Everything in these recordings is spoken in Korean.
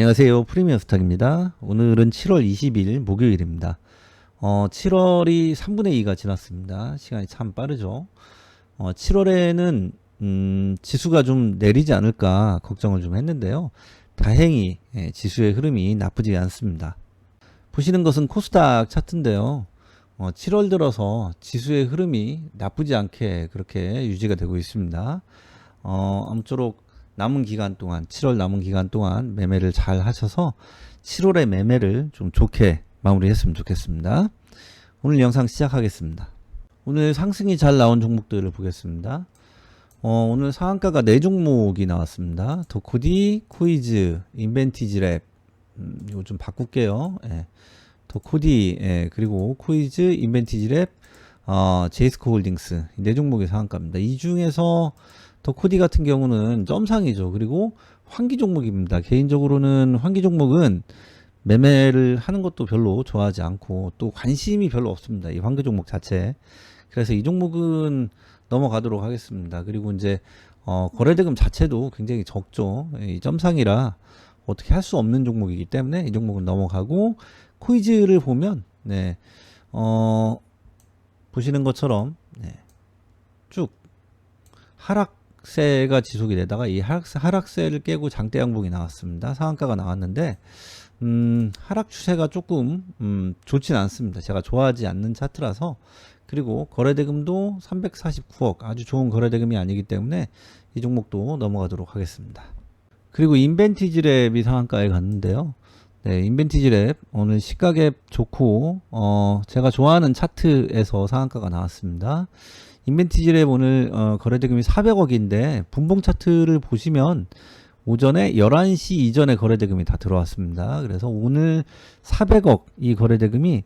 안녕하세요. 프리미어 스탁입니다. 오늘은 7월 20일 목요일입니다. 어, 7월이 3분의 2가 지났습니다. 시간이 참 빠르죠. 어, 7월에는 음, 지수가 좀 내리지 않을까 걱정을 좀 했는데요. 다행히 예, 지수의 흐름이 나쁘지 않습니다. 보시는 것은 코스닥 차트인데요. 어, 7월 들어서 지수의 흐름이 나쁘지 않게 그렇게 유지가 되고 있습니다. 어, 아무쪼록 남은 기간 동안 7월 남은 기간 동안 매매를 잘 하셔서 7월의 매매를 좀 좋게 마무리했으면 좋겠습니다. 오늘 영상 시작하겠습니다. 오늘 상승이 잘 나온 종목들을 보겠습니다. 어, 오늘 상한가가 4종목이 나왔습니다. 더코디, 코이즈, 인벤티지랩 음, 이거 좀 바꿀게요. 예. 더코디, 예, 그리고 코이즈, 인벤티지랩, 어, 제이스코 홀딩스 이네 종목의 상한가입니다. 이 중에서 더코디 같은 경우는 점상이죠. 그리고 환기 종목입니다. 개인적으로는 환기 종목은 매매를 하는 것도 별로 좋아하지 않고 또 관심이 별로 없습니다. 이 환기 종목 자체. 그래서 이 종목은 넘어가도록 하겠습니다. 그리고 이제 어, 거래대금 자체도 굉장히 적죠. 이 점상이라 어떻게 할 수 없는 종목이기 때문에 이 종목은 넘어가고 코이즈를 보면 네. 어, 보시는 것처럼 네. 쭉 하락 세가 지속이 되다가 이 하락세, 하락세를 깨고 장대 양봉이 나왔습니다. 상한가가 나왔는데 음, 하락 추세가 조금 음, 좋진 않습니다. 제가 좋아하지 않는 차트라서 그리고 거래대금도 349억 아주 좋은 거래대금이 아니기 때문에 이 종목도 넘어가도록 하겠습니다. 그리고 인벤티지 랩이 상한가에 갔는데요. 네, 인벤티지 랩 오늘 시가갭 좋고 어, 제가 좋아하는 차트에서 상한가가 나왔습니다. 인벤티지랩 오늘 어, 거래대금이 400억인데 분봉 차트를 보시면 오전에 11시 이전에 거래대금이 다 들어왔습니다. 그래서 오늘 400억 이 거래대금이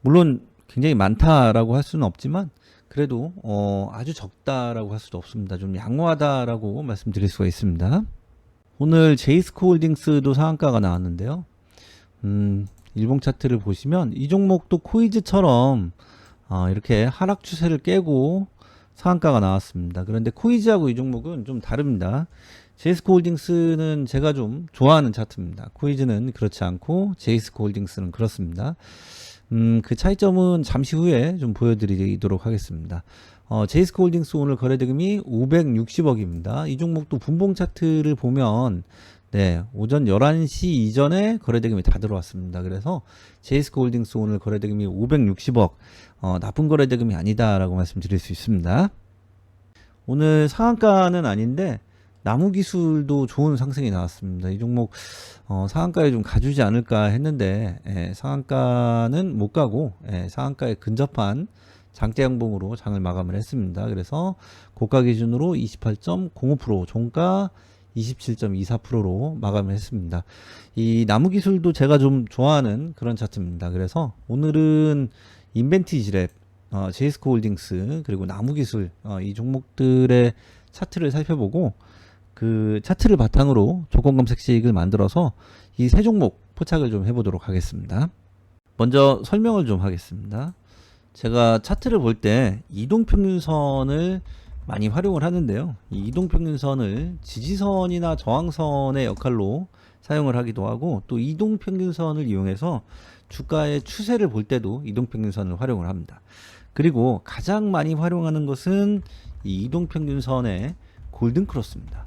물론 굉장히 많다라고 할 수는 없지만 그래도 어, 아주 적다라고 할 수도 없습니다. 좀 양호하다라고 말씀드릴 수가 있습니다. 오늘 제이스코 홀딩스도 상한가가 나왔는데요. 음, 일봉 차트를 보시면 이 종목도 코이즈처럼 어, 이렇게 하락 추세를 깨고 상한가가 나왔습니다. 그런데 코이즈하고 이 종목은 좀 다릅니다. 제이스코 홀딩스는 제가 좀 좋아하는 차트입니다. 코이즈는 그렇지 않고 제이스코 홀딩스는 그렇습니다. 음, 그 차이점은 잠시 후에 좀 보여드리도록 하겠습니다. 어, 제이스코 홀딩스 오늘 거래대금이 560억입니다. 이 종목도 분봉 차트를 보면 네, 오전 11시 이전에 거래대금이 다 들어왔습니다. 그래서 제이스코 홀딩스 오늘 거래대금이 560억, 어, 나쁜 거래대금이 아니다라고 말씀드릴 수 있습니다. 오늘 상한가는 아닌데 나무 기술도 좋은 상승이 나왔습니다. 이 종목 어, 상한가에 좀 가주지 않을까 했는데 예, 상한가는 못 가고 예, 상한가에 근접한 장대 양봉으로 장을 마감을 했습니다. 그래서 고가 기준으로 28.05% 종가 27.24%로 마감을 했습니다. 이 나무 기술도 제가 좀 좋아하는 그런 차트입니다. 그래서 오늘은 인벤티지랩, 어, 제이스코 홀딩스 그리고 나무 기술 어, 이 종목들의 차트를 살펴보고 그 차트를 바탕으로 조건 검색식을 만들어서 이 세 종목 포착을 좀 해보도록 하겠습니다. 먼저 설명을 좀 하겠습니다. 제가 차트를 볼 때 이동평균선을 많이 활용을 하는데요. 이 이동평균선을 지지선이나 저항선의 역할로 사용을 하기도 하고 또 이동평균선을 이용해서 주가의 추세를 볼 때도 이동평균선을 활용을 합니다. 그리고 가장 많이 활용하는 것은 이 이동평균선의 골든크로스입니다.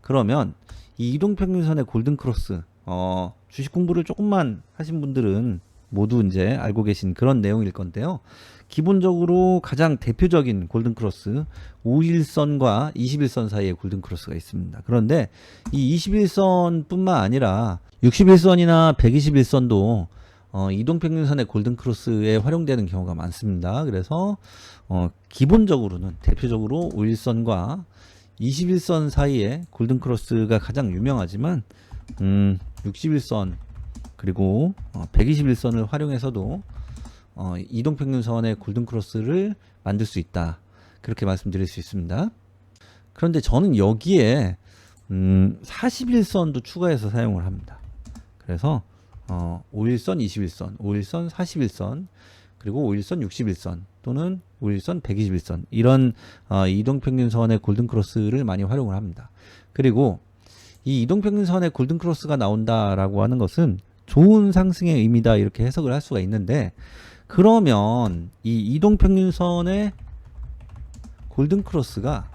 그러면 이 이동평균선의 골든크로스 어, 주식 공부를 조금만 하신 분들은 모두 이제 알고 계신 그런 내용일 건데요. 기본적으로 가장 대표적인 골든크로스 5일선과 21선 사이에 골든크로스가 있습니다. 그런데 이 21선뿐만 아니라 61선이나 121선도 어, 이동평균선의 골든크로스에 활용되는 경우가 많습니다. 그래서 어, 기본적으로는 대표적으로 5일선과 21선 사이에 골든크로스가 가장 유명하지만 음, 61선 그리고 어, 121선을 활용해서도 어, 이동평균선의 골든크로스를 만들 수 있다. 그렇게 말씀드릴 수 있습니다. 그런데 저는 여기에 음, 41선도 추가해서 사용을 합니다. 그래서 어, 5일선, 21선, 5일선, 41선, 그리고 5일선, 61선 또는 5일선, 121선 이런 어, 이동평균선의 골든크로스를 많이 활용을 합니다. 그리고 이 이동평균선에 골든크로스가 나온다라고 하는 것은 좋은 상승의 의미다 이렇게 해석을 할 수가 있는데 그러면 이 이동평균선의 골든크로스가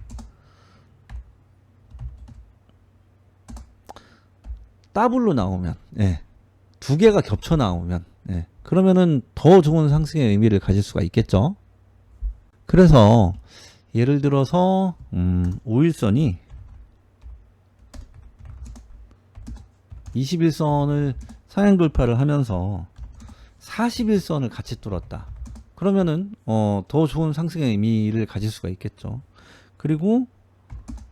더블로 나오면 예, 두 개가 겹쳐 나오면 예, 그러면은 더 좋은 상승의 의미를 가질 수가 있겠죠. 그래서 예를 들어서 음, 5일선이 21선을 상향 돌파를 하면서 41선을 같이 뚫었다. 그러면은 어, 더 좋은 상승의 의미를 가질 수가 있겠죠. 그리고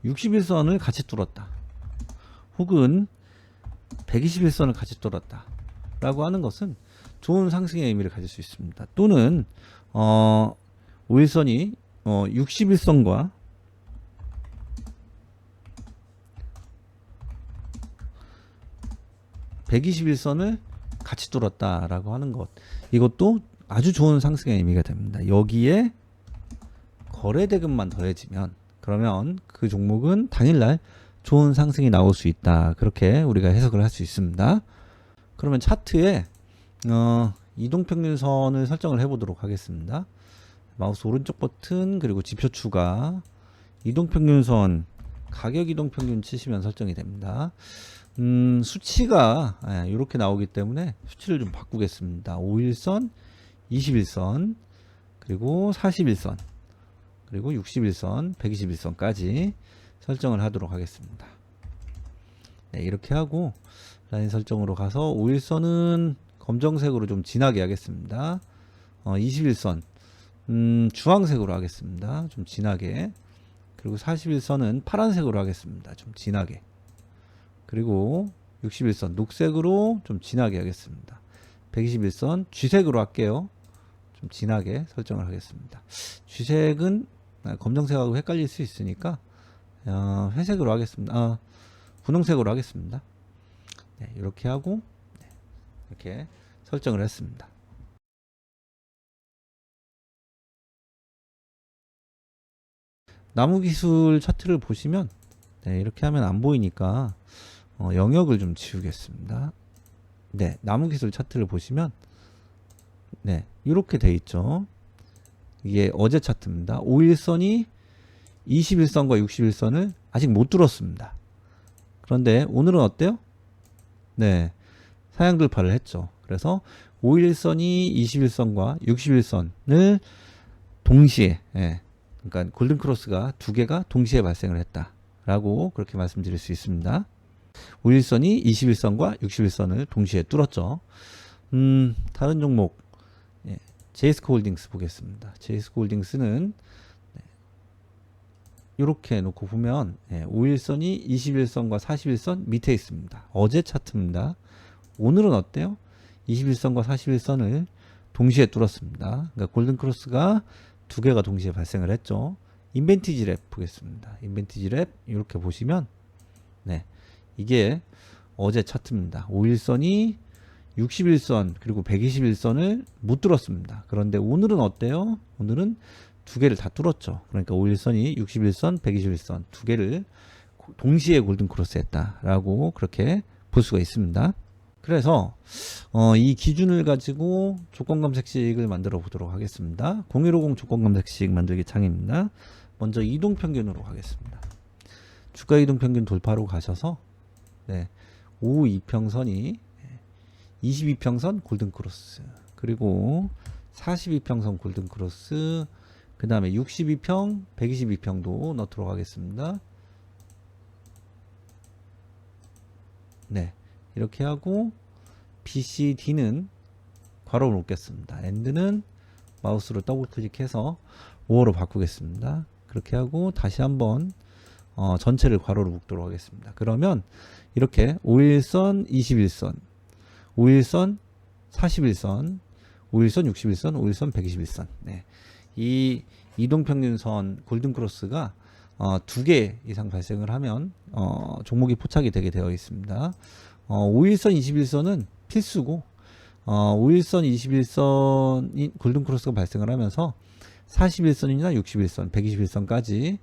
61선을 같이 뚫었다. 혹은 121선을 같이 뚫었다. 라고 하는 것은 좋은 상승의 의미를 가질 수 있습니다. 또는 어, 5일선이 어, 61선과 (121선을) 같이 뚫었다라고 하는 것. 이것도 아주 좋은 상승의 의미가 됩니다. 여기에 거래 대금만 더해지면 그러면 그 종목은 당일날 좋은 상승이 나올 수 있다. 그렇게 우리가 해석을 할 수 있습니다. 그러면 차트에 어, 이동평균선을 설정을 해 보도록 하겠습니다. 마우스 오른쪽 버튼 그리고 지표 추가. 이동평균선 가격 이동평균 치시면 설정이 됩니다. 음, 수치가 이렇게 나오기 때문에 수치를 좀 바꾸겠습니다. 5일선, 21선, 그리고 41선, 그리고 61선, 121선까지 설정을 하도록 하겠습니다. 네, 이렇게 하고 라인 설정으로 가서 5일선은 검정색으로 좀 진하게 하겠습니다. 어, 21선 음, 주황색으로 하겠습니다. 좀 진하게. 그리고 41선은 파란색으로 하겠습니다. 좀 진하게. 그리고 61선 녹색으로 좀 진하게 하겠습니다. 121선 쥐색으로 할게요. 좀 진하게 설정을 하겠습니다. 쥐색은 아, 검정색하고 헷갈릴 수 있으니까 어, 회색으로 하겠습니다. 아, 분홍색으로 하겠습니다. 네, 이렇게 하고 네, 이렇게 설정을 했습니다. 나무 기술 차트를 보시면 네, 이렇게 하면 안 보이니까 어, 영역을 좀 지우겠습니다. 네, 나무 기술 차트를 보시면 네, 이렇게 돼 있죠. 이게 어제 차트입니다. 5일선이 21선과 61선을 아직 못 뚫었습니다. 그런데 오늘은 어때요? 네, 사양 돌파를 했죠. 그래서 5일선이 21선과 61선을 동시에 예, 그러니까 골든 크로스가 두 개가 동시에 발생을 했다라고 그렇게 말씀드릴 수 있습니다. 5일선이 21선과 61선을 동시에 뚫었죠. 음, 다른 종목 예, 제이스코 홀딩스 보겠습니다. 제이스코 홀딩스는 네, 이렇게 놓고 보면 예, 5일선이 21선과 41선 밑에 있습니다. 어제 차트입니다. 오늘은 어때요? 21선과 41선을 동시에 뚫었습니다. 그러니까 골든 크로스가 두 개가 동시에 발생을 했죠. 인벤티지 랩 보겠습니다. 인벤티지 랩 이렇게 보시면 네 이게 어제 차트입니다. 5일선이 61선 그리고 121선을 못 뚫었습니다. 그런데 오늘은 어때요? 오늘은 두 개를 다 뚫었죠. 그러니까 5일선이 61선, 121선 두 개를 동시에 골든 크로스 했다라고 그렇게 볼 수가 있습니다. 그래서 어, 이 기준을 가지고 조건 검색식을 만들어 보도록 하겠습니다. 0150 조건 검색식 만들기 창입니다. 먼저 이동 평균으로 가겠습니다. 주가 이동 평균 돌파로 가셔서 네, 5 이평선이 22평선 골든 크로스 그리고 42평선 골든 크로스 그 다음에 62평 122평도 넣도록 하겠습니다. 네. 이렇게 하고 BCD는 괄호를 놓겠습니다. AND는 마우스로 더블 클릭해서 5호로 바꾸겠습니다. 그렇게 하고 다시 한번 어, 전체를 괄호로 묶도록 하겠습니다. 그러면 이렇게 5일선, 21선, 5일선, 41선, 5일선, 61선, 5일선, 121선. 네. 이 이동평균선 골든크로스가 어, 두 개 이상 발생을 하면 어, 종목이 포착이 되게 되어 있습니다. 어, 5일선 21선은 필수고 어, 5일선 21선이 골든크로스가 발생을 하면서 41선이나 61선, 121선까지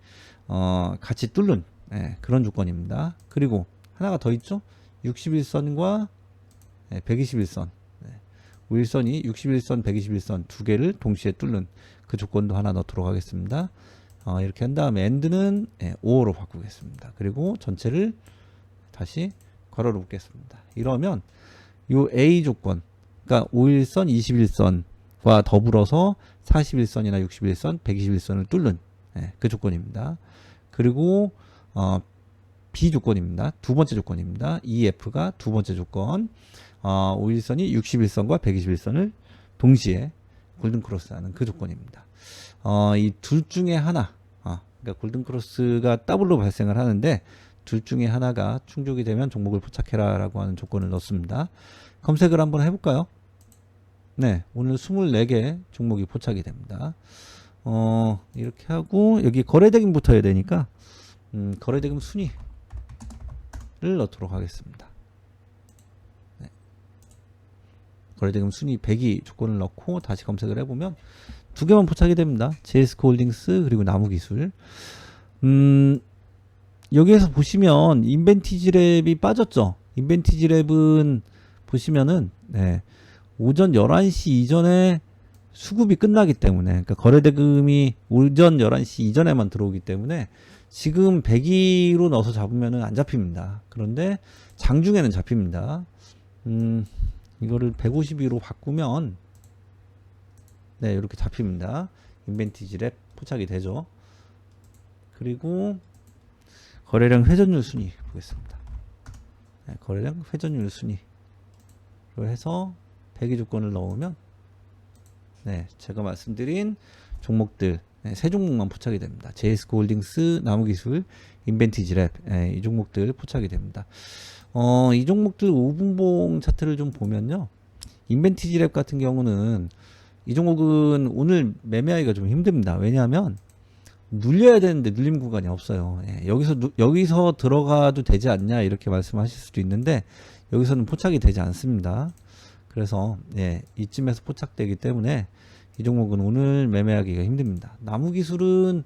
어, 같이 뚫는 예, 그런 조건입니다. 그리고 하나가 더 있죠? 61선과 121선. 5일선이 61선, 121선 두 개를 동시에 뚫는 그 조건도 하나 넣도록 하겠습니다. 어, 이렇게 한 다음에 end는 5로 바꾸겠습니다. 그리고 전체를 다시 괄호로 묶겠습니다. 이러면 요 A 조건, 그러니까 5일선, 21선 과 더불어서 41선이나 61선, 121선을 뚫는 예, 그 조건입니다. 그리고 어, B 조건입니다. 두 번째 조건입니다. EF가 두 번째 조건. 어, 5일선이 61선과 121선을 동시에 골든크로스하는 그 조건입니다. 어, 이 둘 중에 하나, 어, 그러니까 골든크로스가 더블로 발생을 하는데 둘 중에 하나가 충족이 되면 종목을 포착해라 라고 하는 조건을 넣습니다. 검색을 한번 해볼까요? 네, 오늘 24개 종목이 포착이 됩니다. 어, 이렇게 하고 여기 거래대금 붙어야 되니까 음, 거래대금 순위를 넣도록 하겠습니다. 네. 거래대금 순위 100이 조건을 넣고 다시 검색을 해보면 두 개만 포착이 됩니다. 제스코 홀딩스 그리고 나무기술. 음, 여기에서 보시면 인벤티지랩이 빠졌죠. 인벤티지랩은 보시면은 네, 오전 11시 이전에 수급이 끝나기 때문에 그러니까 거래대금이 오전 11시 이전에만 들어오기 때문에 지금 100위로 넣어서 잡으면은 안 잡힙니다. 그런데 장중에는 잡힙니다. 음, 이거를 150위로 바꾸면 네, 이렇게 잡힙니다. 인벤티지 랩 포착이 되죠. 그리고 거래량 회전율 순위 보겠습니다. 네, 거래량 회전율 순위로 해서 대기 조건을 넣으면 네, 제가 말씀드린 종목들 네, 세 종목만 포착이 됩니다. 제이스코 홀딩스, 나무기술, 인벤티지랩 네, 이 종목들 포착이 됩니다. 어, 이 종목들 5분봉 차트를 좀 보면요. 인벤티지랩 같은 경우는 이 종목은 오늘 매매하기가 좀 힘듭니다. 왜냐하면 눌려야 되는데 눌림 구간이 없어요. 예, 여기서 누- 여기서 들어가도 되지 않냐 이렇게 말씀하실 수도 있는데 여기서는 포착이 되지 않습니다. 그래서 예, 이쯤에서 포착되기 때문에 이 종목은 오늘 매매하기가 힘듭니다. 나무 기술은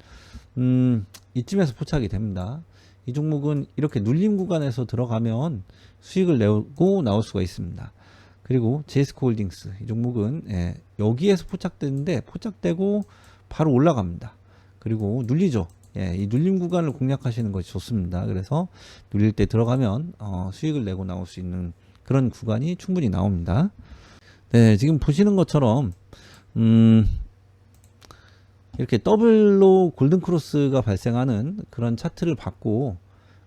음, 이쯤에서 포착이 됩니다. 이 종목은 이렇게 눌림 구간에서 들어가면 수익을 내고 나올 수가 있습니다. 그리고 제스코 홀딩스 이 종목은 예, 여기에서 포착되는데 포착되고 바로 올라갑니다. 그리고 눌리죠. 예, 이 눌림 구간을 공략하시는 것이 좋습니다. 그래서 눌릴 때 들어가면 어, 수익을 내고 나올 수 있는 그런 구간이 충분히 나옵니다. 네, 지금 보시는 것처럼 음, 이렇게 더블로 골든 크로스가 발생하는 그런 차트를 받고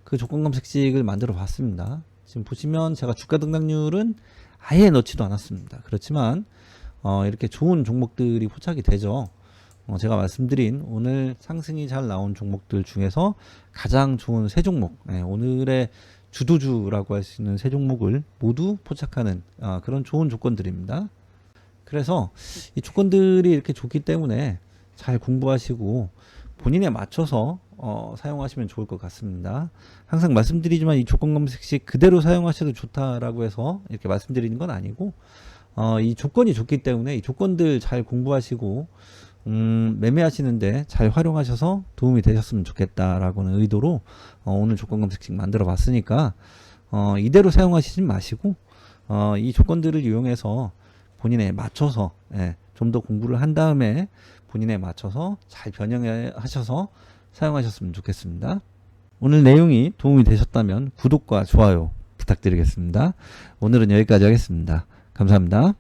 그 조건 검색식을 만들어 봤습니다. 지금 보시면 제가 주가 등락률은 아예 넣지도 않았습니다. 그렇지만 어, 이렇게 좋은 종목들이 포착이 되죠. 어, 제가 말씀드린 오늘 상승이 잘 나온 종목들 중에서 가장 좋은 세 종목, 예, 오늘의 주도주라고 할 수 있는 세 종목을 모두 포착하는 아, 그런 좋은 조건들입니다. 그래서 이 조건들이 이렇게 좋기 때문에 잘 공부하시고 본인에 맞춰서 어, 사용하시면 좋을 것 같습니다. 항상 말씀드리지만 이 조건 검색 시 그대로 사용하셔도 좋다라고 해서 이렇게 말씀드리는 건 아니고 어, 이 조건이 좋기 때문에 이 조건들 잘 공부하시고 음, 매매하시는데 잘 활용하셔서 도움이 되셨으면 좋겠다라고는 의도로 어, 오늘 조건 검색식 만들어 봤으니까 어, 이대로 사용하시지 마시고 어, 이 조건들을 이용해서 본인에 맞춰서 예, 좀 더 공부를 한 다음에 본인에 맞춰서 잘 변형하셔서 사용하셨으면 좋겠습니다. 오늘 내용이 도움이 되셨다면 구독과 좋아요 부탁드리겠습니다. 오늘은 여기까지 하겠습니다. 감사합니다.